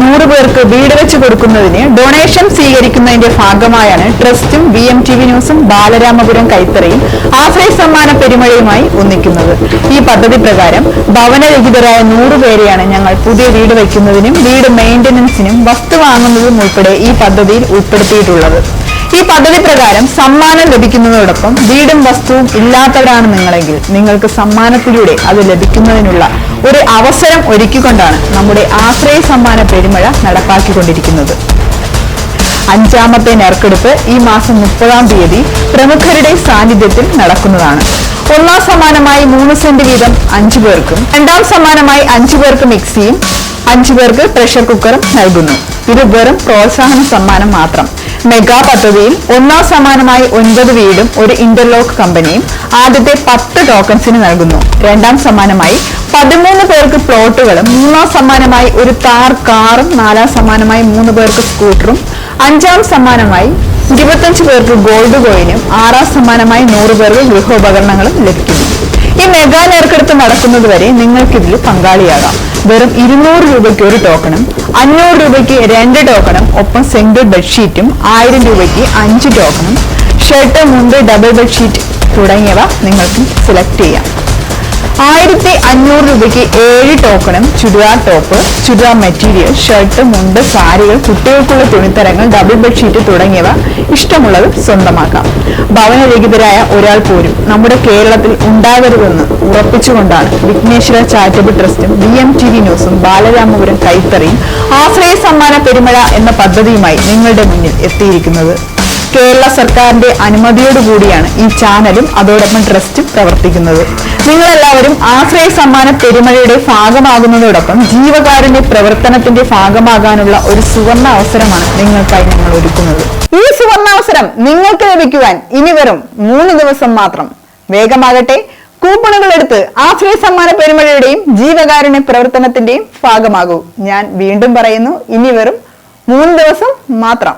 നൂറ് പേർക്ക് വീട് വെച്ച് കൊടുക്കുന്നതിന് ഡൊണേഷൻ സ്വീകരിക്കുന്നതിന്റെ ഭാഗമായാണ് ട്രസ്റ്റും ബി എം ടി വി ന്യൂസും ബാലരാമപുരം കൈത്തറയും ആശ്രയ സമ്മാന പെരുമഴയുമായി ഒന്നിക്കുന്നത്. ഈ പദ്ധതി പ്രകാരം ഭവനരഹിതരായ നൂറ് പേരെയാണ് ഞങ്ങൾ പുതിയ വീട് വയ്ക്കുന്നതിനും വീട് മെയിന്റനൻസിനും വസ്തു വാങ്ങുന്നതും ഉൾപ്പെടെ ഈ പദ്ധതിയിൽ ഉൾപ്പെടുത്തിയിട്ടുള്ളത്. ഈ പദ്ധതി പ്രകാരം സമ്മാനം ലഭിക്കുന്നതോടൊപ്പം വീടും വസ്തുവും ഇല്ലാത്തവരാണ് നിങ്ങളെങ്കിൽ നിങ്ങൾക്ക് സമ്മാനത്തിലൂടെ അത് ലഭിക്കുന്നതിനുള്ള ഒരു അവസരം ഒരുക്കിക്കൊണ്ടാണ് നമ്മുടെ ആശ്രയ സമ്മാന പെരുമഴ നടപ്പാക്കിക്കൊണ്ടിരിക്കുന്നത്. അഞ്ചാമത്തെ നേർക്കെടുപ്പ് ഈ മാസം മുപ്പതാം തീയതി പ്രമുഖരുടെ സാന്നിധ്യത്തിൽ നടക്കുന്നതാണ്. ഒന്നാം സമ്മാനമായി മൂന്ന് സെന്റ് വീതം അഞ്ചു പേർക്കും രണ്ടാം സമ്മാനമായി അഞ്ചു പേർക്ക് മിക്സിയും അഞ്ചു പേർക്ക് പ്രഷർ കുക്കറും നൽകുന്നു. ഇത് വെറും പ്രോത്സാഹന സമ്മാനം മാത്രം. മെഗാ പദ്ധതിയിൽ ഒന്നാം സമ്മാനമായി ഒൻപത് വീടും ഒരു ഇന്റർലോക്ക് കമ്പനിയും ആദ്യത്തെ പത്ത് ടോക്കൺസിന് നൽകുന്നു. രണ്ടാം സമ്മാനമായി പതിമൂന്ന് പേർക്ക് പ്ലോട്ടുകളും മൂന്നാം സമ്മാനമായി ഒരു താർ കാറും നാലാം സമ്മാനമായി മൂന്ന് പേർക്ക് സ്കൂട്ടറും അഞ്ചാം സമ്മാനമായി ഇരുപത്തഞ്ച് പേർക്ക് ഗോൾഡ് കോയിനും ആറാം സമ്മാനമായി നൂറ് പേർക്ക് ഗൃഹോപകരണങ്ങളും ലഭിക്കുന്നു. ഈ മെഗാ നറുക്കെടുപ്പ് നടക്കുന്നത് വരെ നിങ്ങൾക്ക് ഇതിൽ പങ്കാളിയാകാം. വെറും ഇരുന്നൂറ് രൂപയ്ക്ക് ഒരു ടോക്കണും അഞ്ഞൂറ് രൂപയ്ക്ക് രണ്ട് ടോക്കണും ഒപ്പം സിംഗിൾ ബെഡ്ഷീറ്റും ആയിരം രൂപയ്ക്ക് അഞ്ച് ടോക്കണും ഷർട്ട് മുണ്ട് ഡബിൾ ബെഡ്ഷീറ്റ് തുടങ്ങിയവ നിങ്ങൾക്ക് സെലക്ട് ചെയ്യാം. ആയിരത്തി അഞ്ഞൂറ് രൂപയ്ക്ക് ഏഴ് ടോക്കണും churidar top churidar material shirt മുണ്ട് സാരികൾ കുട്ടികൾക്കുള്ള തുണിത്തരങ്ങൾ ഡബിൾ ബെഡ്ഷീറ്റ് തുടങ്ങിയവ ഇഷ്ടമുള്ളത് സ്വന്തമാക്കാം. ഭവനരഹിതരായ ഒരാൾ പോലും നമ്മുടെ കേരളത്തിൽ ഉണ്ടാകരുതെന്ന് ഉറപ്പിച്ചുകൊണ്ടാണ് വിഘ്നേശ്വര ചാരിറ്റബിൾ ട്രസ്റ്റും ബി എം ടി വി ന്യൂസും ബാലരാമപുരം കൈത്തറിയും ആശ്രയ സമ്മാന പെരുമഴ എന്ന പദ്ധതിയുമായി നിങ്ങളുടെ മുന്നിൽ എത്തിയിരിക്കുന്നത്. കേരള സർക്കാരിന്റെ അനുമതിയോടുകൂടിയാണ് ഈ ചാനലും അതോടൊപ്പം ട്രസ്റ്റും പ്രവർത്തിക്കുന്നത്. നിങ്ങളെല്ലാവരും ആശ്രയ സമ്മാന പെരുമഴയുടെ ഭാഗമാകുന്നതോടൊപ്പം ജീവകാരുണ്യ പ്രവർത്തനത്തിന്റെ ഭാഗമാകാനുള്ള ഒരു സുവർണ അവസരമാണ് നിങ്ങൾക്കായി ഞങ്ങൾ ഒരുക്കുന്നത്. ഈ സുവർണ അവസരം നിങ്ങൾക്ക് ലഭിക്കുവാൻ ഇനി വെറും മൂന്ന് ദിവസം മാത്രം. വേഗമാകട്ടെ കൂപ്പണുകൾ എടുത്ത് ആശ്രയ സമ്മാന പെരുമഴയുടെയും ജീവകാരുണ്യ പ്രവർത്തനത്തിന്റെയും ഭാഗമാകൂ. ഞാൻ വീണ്ടും പറയുന്നു ഇനി വെറും മൂന്ന് ദിവസം മാത്രം.